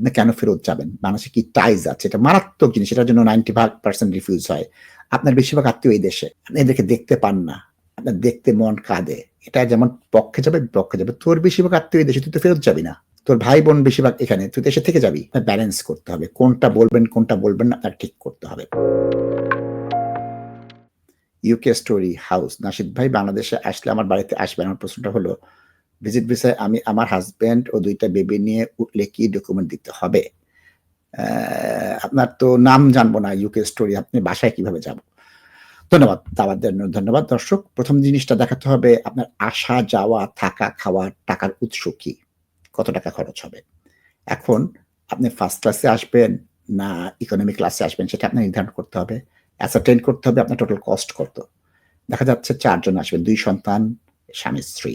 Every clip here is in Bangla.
আপনি কেন ফেরত যাবেন? বাংলাদেশে কি টাইজ আছে? এটা মারাত্মক জিনিস, এটার জন্য নাইনটি ফাইভ পার্সেন্ট রিফিউজ হয়। আপনার বেশিরভাগ আত্মীয় এই দেশে। আপনি এদেরকে দেখতে পান না। আপনার দেখতে মন কাঁদে। এটা যেমন পক্ষে যাবে পক্ষে যাবে। তোর বেশিরভাগ আত্মীয় এই দেশে, তুই তো ফেরত যাবি না। তোর ভাই বোন বেশিরভাগ এখানে, তুই দেশে থেকে যাবি। ব্যালেন্স করতে হবে। কোনটা বলবেন কোনটা বলবেন না, আপনার ঠিক করতে হবে। ইউকে স্টোরি হাউস নাসিদ ভাই, বাংলাদেশে আসলে আমার বাড়িতে আসবেন। আমার প্রশ্নটা হলো ভিজিট ভিসায় আমি আমার হাজব্যান্ড ও দুইটা বেবি নিয়ে উঠলে কি ডকুমেন্ট দিতে হবে? আপনার তো নাম জানব না ইউকে স্টোরি আপনি বাসায় কীভাবে যাব? ধন্যবাদ, দাওয়াত জন্য ধন্যবাদ। দর্শক, প্রথম জিনিসটা দেখাতে হবে, আপনার আসা, যাওয়া, থাকা, খাওয়া টাকার উৎস কি? কত টাকা খরচ হবে? এখন আপনি ফার্স্ট ক্লাসে আসবেন না ইকোনমি ক্লাসে আসবেন, সেটা আপনার নির্ধারণ করতে হবে। অ্যাসার্টেন করতে হবে আপনার টোটাল কস্ট কত। দেখা যাচ্ছে চারজন আসবেন, দুই সন্তান, স্বামী, স্ত্রী।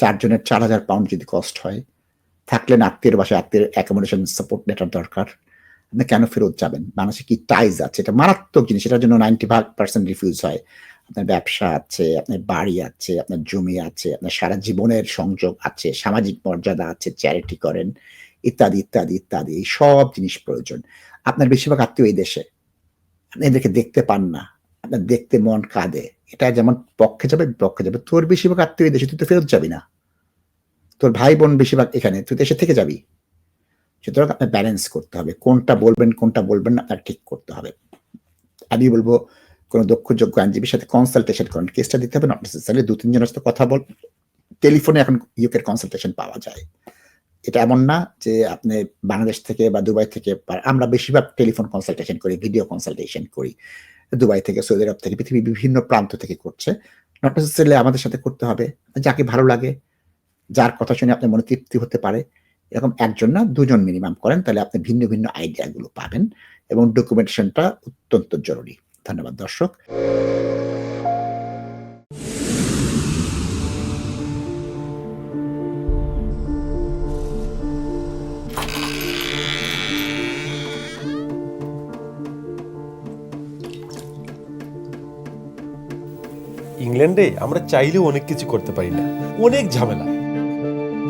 চারজনের চার হাজার পাউন্ড যদি কস্ট হয় থাকলেন আত্মীয়ের বাসায় আত্মীয়ের অ্যাকোমোডেশন সাপোর্ট নেটার দরকার। আপনি কেন ফেরত যাবেন? বাংলাদেশে কি টাইজ আছে? এটা মারাত্মক জিনিস, এটার জন্য নাইনটি ফাইভ পার্সেন্ট রিফিউজ হয়। আপনার ব্যবসা আছে, আপনার বাড়ি আছে, আপনার জমি আছে, আপনার সারা জীবনের সংযোগ আছে, সামাজিক মর্যাদা আছে চ্যারিটি করেন, ইত্যাদি ইত্যাদি ইত্যাদি, এই সব জিনিস প্রয়োজন। আপনার বেশিরভাগ আত্মীয় এই দেশে। আপনি এদেরকে দেখতে পান না। আপনার দেখতে মন কাঁদে। এটা যেমন পক্ষে যাবে পক্ষে যাবে। তোর বেশিরভাগ আত্মীয় এই দেশে, তুই তো ফেরত যাবি না। তোর ভাই বোন বেশিরভাগ এখানে, তুই দেশে থেকে যাবি। সুতরাং আপনার ব্যালেন্স করতে হবে। কোনটা বলবেন কোনটা বলবেন না, আপনার ঠিক করতে হবে। আমি বলব, কোনো দক্ষ যোগ্য আইনজীবীর সাথে কনসালটেশন করেন। কেসটা দিতে হবে নট নেসেসারি দু তিনজনের সাথে কথা বল। টেলিফোনে এখন ইউকের কনসালটেশন পাওয়া যায়। এটা এমন না যে আপনি বাংলাদেশ থেকে বা দুবাই থেকে আমরা বেশিরভাগ টেলিফোন কনসালটেশন করি ভিডিও কনসালটেশন করি। দুবাই থেকে, সৌদি আরব থেকে, পৃথিবীর বিভিন্ন প্রান্ত থেকে করছে। নট নেসেসারিলি আমাদের সাথে করতে হবে। যাকে ভালো লাগে যার কথা শুনে আপনার মনে তৃপ্তি হতে পারে, এরকম একজন না, দুজন মিনিমাম করেন, তাহলে আপনি ভিন্ন ভিন্ন আইডিয়াগুলো পাবেন এবং ডকুমেন্টেশনটা অত্যন্ত জরুরি। ধন্যবাদ, দর্শক। ইংল্যান্ডে আমরা চাইলেও অনেক কিছু করতে পারি না। অনেক ঝামেলা।